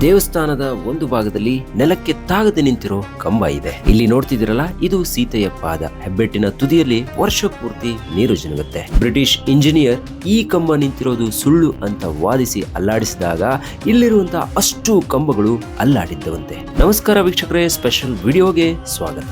ದೇವಸ್ಥಾನದ ಒಂದು ಭಾಗದಲ್ಲಿ ನೆಲಕ್ಕೆ ತಾಗದೆ ನಿಂತಿರೋ ಕಂಬ ಇದೆ. ಇಲ್ಲಿ ನೋಡ್ತಿದಿರಲ್ಲ ಇದು ಸೀತೆಯ ಪಾದ. ಹೆಬ್ಬೆಟ್ಟಿನ ತುದಿಯಲ್ಲಿ ವರ್ಷ ಪೂರ್ತಿ ನೀರು ಜನಗುತ್ತೆ. ಬ್ರಿಟಿಷ್ ಇಂಜಿನಿಯರ್ ಈ ಕಂಬ ನಿಂತಿರೋದು ಸುಳ್ಳು ಅಂತ ವಾದಿಸಿ ಅಲ್ಲಾಡಿಸಿದಾಗ ಇಲ್ಲಿರುವಂತಹ ಅಷ್ಟು ಕಂಬಗಳು ಅಲ್ಲಾಡಿದ್ದವಂತೆ. ನಮಸ್ಕಾರ ವೀಕ್ಷಕರೇ, ಸ್ಪೆಷಲ್ ವಿಡಿಯೋಗೆ ಸ್ವಾಗತ.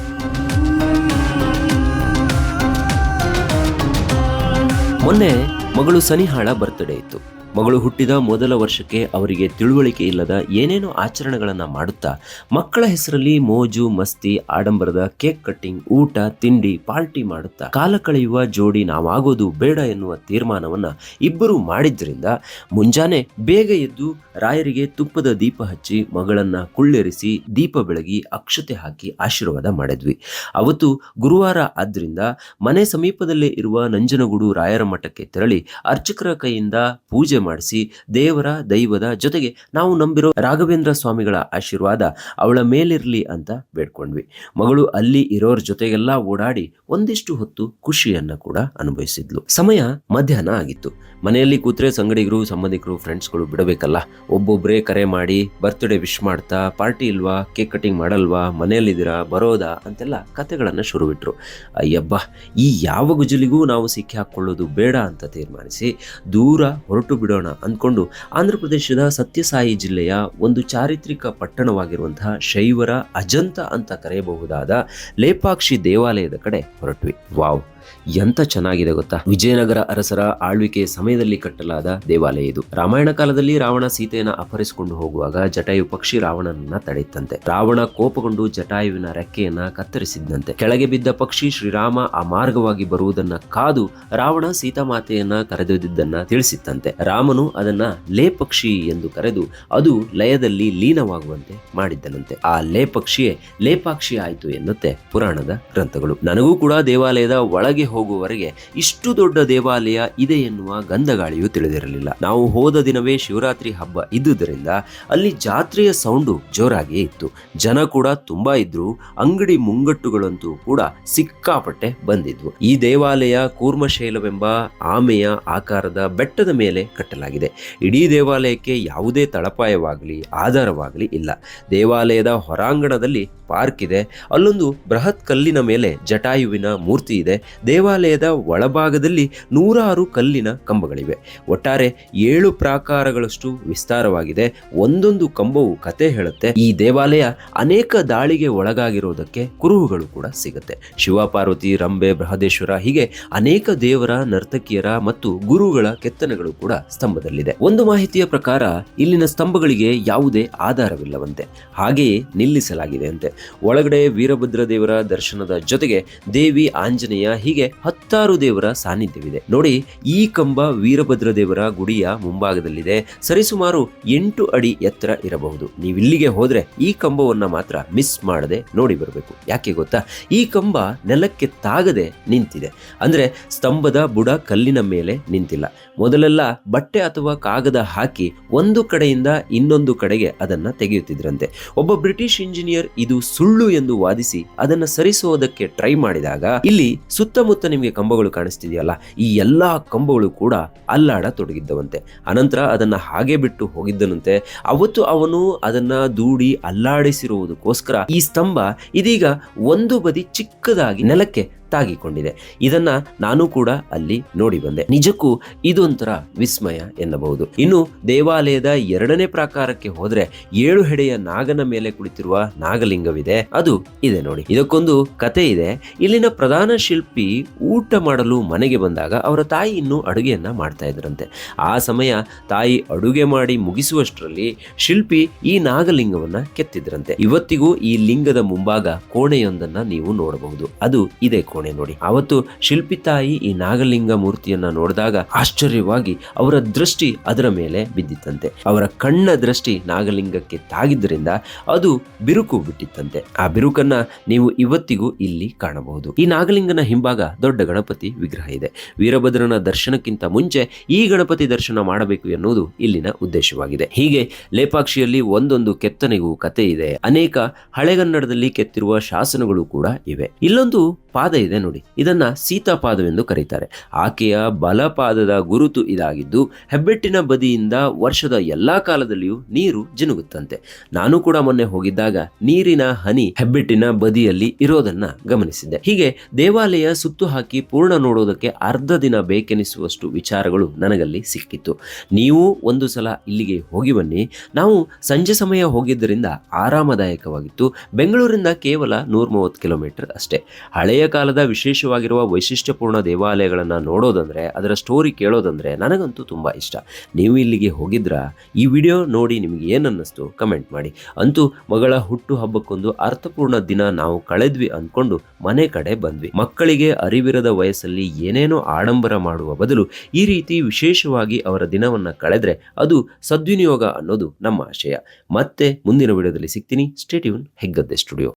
ಮೊನ್ನೆ ಮಗಳು ಸನಿಹಾಳ ಬರ್ತ್ಡೇ ಇತ್ತು. ಮಗಳು ಹುಟ್ಟಿದ ಮೊದಲ ವರ್ಷಕ್ಕೆ ಅವರಿಗೆ ತಿಳುವಳಿಕೆ ಇಲ್ಲದ ಏನೇನೋ ಆಚರಣೆಗಳನ್ನು ಮಾಡುತ್ತಾ, ಮಕ್ಕಳ ಹೆಸರಲ್ಲಿ ಮೋಜು, ಮಸ್ತಿ, ಆಡಂಬರದ ಕೇಕ್ ಕಟ್ಟಿಂಗ್, ಊಟ, ತಿಂಡಿ, ಪಾರ್ಟಿ ಮಾಡುತ್ತಾ, ಕಾಲ ಕಳೆಯುವ ಜೋಡಿ ನಾವಾಗೋದು ಬೇಡ ಎನ್ನುವ ತೀರ್ಮಾನವನ್ನ ಇಬ್ಬರು ಮಾಡಿದ್ರಿಂದ ಮುಂಜಾನೆ ಬೇಗ ಎದ್ದು ರಾಯರಿಗೆ ತುಪ್ಪದ ದೀಪ ಹಚ್ಚಿ ಮಗಳನ್ನ ಕುಳ್ಳೆರಿಸಿ ದೀಪ ಬೆಳಗಿ ಅಕ್ಷತೆ ಹಾಕಿ ಆಶೀರ್ವಾದ ಮಾಡಿದ್ವಿ. ಅವತ್ತು ಗುರುವಾರ ಆದ್ರಿಂದ ಮನೆ ಸಮೀಪದಲ್ಲೇ ಇರುವ ನಂಜನಗೂಡು ರಾಯರ ಮಠಕ್ಕೆ ತೆರಳಿ ಅರ್ಚಕರ ಕೈಯಿಂದ ಪೂಜೆ ಮಾಡಿಸಿ ದೇವರ ದೈವದ ಜೊತೆಗೆ ನಾವು ನಂಬಿರೋ ರಾಘವೇಂದ್ರ ಸ್ವಾಮಿಗಳ ಆಶೀರ್ವಾದ ಅವಳ ಮೇಲಿರಲಿ ಅಂತ ಬೇಡ್ಕೊಂಡ್ವಿ. ಮಗಳು ಅಲ್ಲಿ ಇರೋರ ಜೊತೆಗೆಲ್ಲ ಓಡಾಡಿ ಒಂದಿಷ್ಟು ಹೊತ್ತು ಖುಷಿಯನ್ನ ಕೂಡ ಅನುಭವಿಸಿದ್ಲು. ಸಮಯ ಮಧ್ಯಾಹ್ನ ಆಗಿತ್ತು. ಮನೆಯಲ್ಲಿ ಕೂತ್ರೆ ಸಂಗಡಿಗರು, ಸಂಬಂಧಿಕರು ಫ್ರೆಂಡ್ಸ್ಗಳು ಬಿಡಬೇಕಲ್ಲ? ಒಬ್ಬೊಬ್ಬರೇ ಕರೆ ಮಾಡಿ ಬರ್ತ್ಡೇ ವಿಶ್ ಮಾಡ್ತಾ ಪಾರ್ಟಿ ಇಲ್ವಾ ಕೇಕ್ ಕಟಿಂಗ್ ಮಾಡಲ್ವಾ, ಮನೆಯಲ್ಲಿದ್ದೀರಾ, ಬರೋದಾ ಅಂತೆಲ್ಲ ಕತೆಗಳನ್ನ ಶುರು ಬಿಟ್ರು ಅಯ್ಯಬ್ಬ, ಈ ಯಾವ ಗುಜಲಿಗೂ ನಾವು ಸಿಕ್ಕಿ ಹಾಕೊಳ್ಳೋದು ಬೇಡ ಅಂತ ತೀರ್ಮಾನಿಸಿ ದೂರ ಹೊರಟು ಬಿಡೋಣ ಅಂದ್ಕೊಂಡು ಆಂಧ್ರ ಪ್ರದೇಶದ ಸತ್ಯಸಾಯಿ ಜಿಲ್ಲೆಯ ಒಂದು ಚಾರಿತ್ರಿಕ ಪಟ್ಟಣವಾಗಿರುವಂತಹ ಶೈವರ ಅಜಂತ ಅಂತ ಕರೆಯಬಹುದಾದ ಲೇಪಾಕ್ಷಿ ದೇವಾಲಯದ ಕಡೆ ಹೊರಟ್ವಿ. ವಾವ್. ಎಂತ ಚೆನ್ನಾಗಿದೆ ಗೊತ್ತಾ? ವಿಜಯನಗರ ಅರಸರ ಆಳ್ವಿಕೆಯ ಸಮಯದಲ್ಲಿ ಕಟ್ಟಲಾದ ದೇವಾಲಯ ಇದು. ರಾಮಾಯಣ ಕಾಲದಲ್ಲಿ ರಾವಣ ಸೀತೆಯನ್ನು ಅಪಹರಿಸಿಕೊಂಡು ಹೋಗುವಾಗ ಜಟಾಯು ಪಕ್ಷಿ ರಾವಣನನ್ನ ತಡೆಯುತ್ತಂತೆ ರಾವಣ ಕೋಪಗೊಂಡು ಜಟಾಯುವಿನ ರೆಕ್ಕೆಯನ್ನ ಕತ್ತರಿಸಿದ್ದಂತೆ. ಕೆಳಗೆ ಬಿದ್ದ ಪಕ್ಷಿ ಶ್ರೀರಾಮ ಆ ಮಾರ್ಗವಾಗಿ ಬರುವುದನ್ನ ಕಾದು ರಾವಣ ಸೀತಾಮಾತೆಯನ್ನ ಕರೆದೊಯ್ದಿದ್ದನ್ನ ತಿಳಿಸಿತ್ತಂತೆ. ರಾಮನು ಅದನ್ನ ಲೇ ಪಕ್ಷಿ ಎಂದು ಕರೆದು ಅದು ಲಯದಲ್ಲಿ ಲೀನವಾಗುವಂತೆ ಮಾಡಿದ್ದನಂತೆ. ಆ ಲೇ ಪಕ್ಷಿಯೇ ಲೇಪಾಕ್ಷಿ ಆಯಿತು ಎನ್ನುತ್ತೆ ಪುರಾಣದ ಗ್ರಂಥಗಳು. ನನಗೂ ಕೂಡ ದೇವಾಲಯದ ಒಳಗೆ ಹೋಗುವವರೆಗೆ ಇಷ್ಟು ದೊಡ್ಡ ದೇವಾಲಯ ಇದೆ ಎನ್ನುವ ಗಂಧಗಾಳಿಯು ತಿಳಿದಿರಲಿಲ್ಲ. ನಾವು ಹೋದ ದಿನವೇ ಶಿವರಾತ್ರಿ ಹಬ್ಬ ಇದ್ದುದರಿಂದ ಅಲ್ಲಿ ಜಾತ್ರೆಯ ಸೌಂಡು ಜೋರಾಗಿಯೇ ಇತ್ತು. ಜನ ಕೂಡ ತುಂಬಾ ಇದ್ರು. ಅಂಗಡಿ ಮುಂಗಟ್ಟುಗಳಂತೂ ಕೂಡ ಸಿಕ್ಕಾಪಟ್ಟೆ ಬಂದಿದ್ವು. ಈ ದೇವಾಲಯ ಕೂರ್ಮಶೈಲವೆಂಬ ಆಮೆಯ ಆಕಾರದ ಬೆಟ್ಟದ ಮೇಲೆ ಕಟ್ಟಲಾಗಿದೆ. ಇಡೀ ದೇವಾಲಯಕ್ಕೆ ಯಾವುದೇ ತಳಪಾಯವಾಗಲಿ, ಆಧಾರವಾಗಲಿ ಇಲ್ಲ. ದೇವಾಲಯದ ಹೊರಾಂಗಣದಲ್ಲಿ ಪಾರ್ಕ್ ಇದೆ. ಅಲ್ಲೊಂದು ಬೃಹತ್ ಕಲ್ಲಿನ ಮೇಲೆ ಜಟಾಯುವಿನ ಮೂರ್ತಿ ಇದೆ. ದೇವಾಲಯದ ಒಳಭಾಗದಲ್ಲಿ ನೂರಾರು ಕಲ್ಲಿನ ಕಂಬಗಳಿವೆ. ಒಟ್ಟಾರೆ ಏಳು ಪ್ರಾಕಾರಗಳಷ್ಟು ವಿಸ್ತಾರವಾಗಿದೆ. ಒಂದೊಂದು ಕಂಬವು ಕತೆ ಹೇಳುತ್ತೆ. ಈ ದೇವಾಲಯ ಅನೇಕ ದಾಳಿಗೆ ಒಳಗಾಗಿರುವುದಕ್ಕೆ ಕುರುಹುಗಳು ಕೂಡ ಸಿಗುತ್ತೆ. ಶಿವ ಪಾರ್ವತಿ ರಂಬೆ, ಬೃಹದೇಶ್ವರ ಹೀಗೆ ಅನೇಕ ದೇವರ, ನರ್ತಕಿಯರ ಮತ್ತು ಗುರುಗಳ ಕೆತ್ತನೆಗಳು ಕೂಡ ಸ್ತಂಭದಲ್ಲಿದೆ. ಒಂದು ಮಾಹಿತಿಯ ಪ್ರಕಾರ ಇಲ್ಲಿನ ಸ್ತಂಭಗಳಿಗೆ ಯಾವುದೇ ಆಧಾರವಿಲ್ಲವಂತೆ. ಹಾಗೆಯೇ ನಿಲ್ಲಿಸಲಾಗಿದೆ ಅಂತೆ. ಒಳಗಡೆ ವೀರಭದ್ರ ದೇವರ ದರ್ಶನದ ಜೊತೆಗೆ ದೇವಿ ಆಂಜನೇಯ ಹೀಗೆ ಹತ್ತಾರು ದೇವರ ಸಾನ್ನಿಧ್ಯವಿದೆ. ನೋಡಿ, ಈ ಕಂಬ ವೀರಭದ್ರ ದೇವರ ಗುಡಿಯ ಮುಂಭಾಗದಲ್ಲಿದೆ. ಸರಿಸುಮಾರು ಎಂಟು ಅಡಿ ಎತ್ತರ ಇರಬಹುದು. ನೀವಿಲ್ಲಿಗೆ ಹೋದ್ರೆ ಈ ಕಂಬವನ್ನ ಮಾತ್ರ ಮಿಸ್ ಮಾಡದೆ ನೋಡಿ ಬರಬೇಕು. ಯಾಕೆ ಗೊತ್ತಾ? ಈ ಕಂಬ ನೆಲಕ್ಕೆ ತಾಗದೆ ನಿಂತಿದೆ. ಅಂದ್ರೆ ಸ್ತಂಭದ ಬುಡ ಕಲ್ಲಿನ ಮೇಲೆ ನಿಂತಿಲ್ಲ. ಮೊದಲೆಲ್ಲ ಬಟ್ಟೆ ಅಥವಾ ಕಾಗದ ಹಾಕಿ ಒಂದು ಕಡೆಯಿಂದ ಇನ್ನೊಂದು ಕಡೆಗೆ ಅದನ್ನ ತೆಗೆಯುತ್ತಿದ್ರಂತೆ. ಒಬ್ಬ ಬ್ರಿಟಿಷ್ ಇಂಜಿನಿಯರ್ ಇದು ಸುಳ್ಳು ಎಂದು ವಾದಿಸಿ ಅದನ್ನ ಸರಿಸುವುದಕ್ಕೆ ಟ್ರೈ ಮಾಡಿದಾಗ ಇಲ್ಲಿ ಸುತ್ತಮುತ್ತ ನಿಮಗೆ ಕಂಬಗಳು ಕಾಣಿಸ್ತಿದೆಯಲ್ಲ, ಈ ಎಲ್ಲಾ ಕಂಬಗಳು ಕೂಡ ಅಲ್ಲಾಡ ತೊಡಗಿದ್ದವಂತೆ ಅನಂತರ ಅದನ್ನ ಹಾಗೆ ಬಿಟ್ಟು ಹೋಗಿದ್ದನಂತೆ. ಅವತ್ತು ಅವನು ಅದನ್ನ ದೂಡಿ ಅಲ್ಲಾಡಿಸಿರುವುದಕ್ಕೋಸ್ಕರ ಈ ಸ್ತಂಭ ಇದೀಗ ಒಂದು ಬದಿ ಚಿಕ್ಕದಾಗಿ ನೆಲಕ್ಕೆ ತಾಗಿಕೊಂಡಿದೆ ಇದನ್ನ ನಾನು ಕೂಡ ಅಲ್ಲಿ ನೋಡಿ ಬಂದೆ. ನಿಜಕ್ಕೂ ಇದೊಂಥರ ವಿಸ್ಮಯ ಎನ್ನಬಹುದು. ಇನ್ನು ದೇವಾಲಯದ ಎರಡನೇ ಪ್ರಾಕಾರಕ್ಕೆ ಹೋದ್ರೆ ಏಳು ಹೆಡೆಯ ನಾಗನ ಮೇಲೆ ಕುಳಿತಿರುವ ನಾಗಲಿಂಗವಿದೆ. ಅದು ಇದೆ ನೋಡಿ. ಇದಕ್ಕೊಂದು ಕತೆ ಇದೆ. ಇಲ್ಲಿನ ಪ್ರಧಾನ ಶಿಲ್ಪಿ ಊಟ ಮಾಡಲು ಮನೆಗೆ ಬಂದಾಗ ಅವರ ತಾಯಿ ಇನ್ನೂ ಅಡುಗೆಯನ್ನ ಮಾಡ್ತಾ ಇದ್ರಂತೆ. ಆ ಸಮಯ ತಾಯಿ ಅಡುಗೆ ಮಾಡಿ ಮುಗಿಸುವಷ್ಟರಲ್ಲಿ ಶಿಲ್ಪಿ ಈ ನಾಗಲಿಂಗವನ್ನ ಕೆತ್ತಿದ್ರಂತೆ. ಇವತ್ತಿಗೂ ಈ ಲಿಂಗದ ಮುಂಭಾಗ ಕೋಣೆಯೊಂದನ್ನ ನೀವು ನೋಡಬಹುದು. ಅದು ಇದೆ ಕೋಣೆ ನೋಡಿ. ಅವತ್ತು ಶಿಲ್ಪಿ ತಾಯಿ ಈ ನಾಗಲಿಂಗ ಮೂರ್ತಿಯನ್ನ ನೋಡಿದಾಗ ಆಶ್ಚರ್ಯವಾಗಿ ಅವರ ದೃಷ್ಟಿ ಅದರ ಮೇಲೆ ಬಿದ್ದಿತ್ತಂತೆ. ಅವರ ಕಣ್ಣ ದೃಷ್ಟಿ ನಾಗಲಿಂಗಕ್ಕೆ ತಾಗಿದ್ದರಿಂದ ಅದು ಬಿರುಕು ಬಿಟ್ಟಿತ್ತಂತೆ. ಆ ಬಿರುಕನ್ನ ನೀವು ಇವತ್ತಿಗೂ ಇಲ್ಲಿ ಕಾಣಬಹುದು. ಈ ನಾಗಲಿಂಗನ ಹಿಂಭಾಗ ದೊಡ್ಡ ಗಣಪತಿ ವಿಗ್ರಹ ಇದೆ. ವೀರಭದ್ರನ ದರ್ಶನಕ್ಕಿಂತ ಮುಂಚೆ ಈ ಗಣಪತಿ ದರ್ಶನ ಮಾಡಬೇಕು ಎನ್ನುವುದು ಇಲ್ಲಿನ ಉದ್ದೇಶವಾಗಿದೆ. ಹೀಗೆ ಲೇಪಾಕ್ಷಿಯಲ್ಲಿ ಒಂದೊಂದು ಕೆತ್ತನೆಗೂ ಕತೆ ಇದೆ ಅನೇಕ ಹಳೆಗನ್ನಡದಲ್ಲಿ ಕೆತ್ತಿರುವ ಶಾಸನಗಳು ಕೂಡ ಇವೆ. ಇಲ್ಲೊಂದು ಪಾದ ಇದೆ ನೋಡಿ. ಇದನ್ನ ಸೀತಾಪಾದವೆಂದು ಕರೀತಾರೆ. ಆಕೆಯ ಬಲಪಾದದ ಗುರುತು ಇದಾಗಿದ್ದು, ಹೆಬ್ಬೆಟ್ಟಿನ ಬದಿಯಿಂದ ವರ್ಷದ ಎಲ್ಲಾ ಕಾಲದಲ್ಲಿಯೂ ನೀರು ಜಿನುಗುತ್ತಂತೆ. ನಾನು ಕೂಡ ಮೊನ್ನೆ ಹೋಗಿದ್ದಾಗ ನೀರಿನ ಹನಿ ಹೆಬ್ಬೆಟ್ಟಿನ ಬದಿಯಲ್ಲಿ ಇರೋದನ್ನ ಗಮನಿಸಿದ್ದೆ. ಹೀಗೆ ದೇವಾಲಯ ಸುತ್ತು ಹಾಕಿ ಪೂರ್ಣ ನೋಡೋದಕ್ಕೆ ಅರ್ಧ ದಿನ ಬೇಕೆನಿಸುವಷ್ಟು ವಿಚಾರಗಳು ನನಗಲ್ಲಿ ಸಿಕ್ಕಿತ್ತು. ನೀವು ಒಂದು ಸಲ ಇಲ್ಲಿಗೆ ಹೋಗಿ ಬನ್ನಿ. ನಾವು ಸಂಜೆ ಸಮಯ ಹೋಗಿದ್ದರಿಂದ ಆರಾಮದಾಯಕವಾಗಿತ್ತು. ಬೆಂಗಳೂರಿಂದ ಕೇವಲ ನೂರ ಮೂವತ್ತು ಕಿಲೋಮೀಟರ್ ಅಷ್ಟೇ. ಹಳೆಯ ಕಾಲದ ವಿಶೇಷವಾಗಿರುವ ವೈಶಿಷ್ಟ್ಯಪೂರ್ಣ ದೇವಾಲಯಗಳನ್ನು ನೋಡೋದಂದರೆ, ಅದರ ಸ್ಟೋರಿ ಕೇಳೋದಂದ್ರೆ ನನಗಂತೂ ತುಂಬ ಇಷ್ಟ. ನೀವು ಇಲ್ಲಿಗೆ ಹೋಗಿದ್ರಾ, ಈ ವಿಡಿಯೋ ನೋಡಿ ನಿಮಗೆ ಏನನ್ನಿಸ್ತು ಕಮೆಂಟ್ ಮಾಡಿ. ಅಂತೂ ಮಗಳ ಹುಟ್ಟು ಹಬ್ಬಕ್ಕೊಂದು ಅರ್ಥಪೂರ್ಣ ದಿನ ನಾವು ಕಳೆದ್ವಿ ಅಂದ್ಕೊಂಡು ಮನೆ ಕಡೆ ಬಂದ್ವಿ. ಮಕ್ಕಳಿಗೆ ಅರಿವಿರದ ವಯಸ್ಸಲ್ಲಿ ಏನೇನೋ ಆಡಂಬರ ಮಾಡುವ ಬದಲು ಈ ರೀತಿ ವಿಶೇಷವಾಗಿ ಅವರ ದಿನವನ್ನು ಕಳೆದ್ರೆ ಅದು ಸದ್ವಿನಿಯೋಗ ಅನ್ನೋದು ನಮ್ಮ ಆಶಯ. ಮತ್ತೆ ಮುಂದಿನ ವಿಡಿಯೋದಲ್ಲಿ ಸಿಗ್ತೀನಿ. Stay tuned Heggadde studio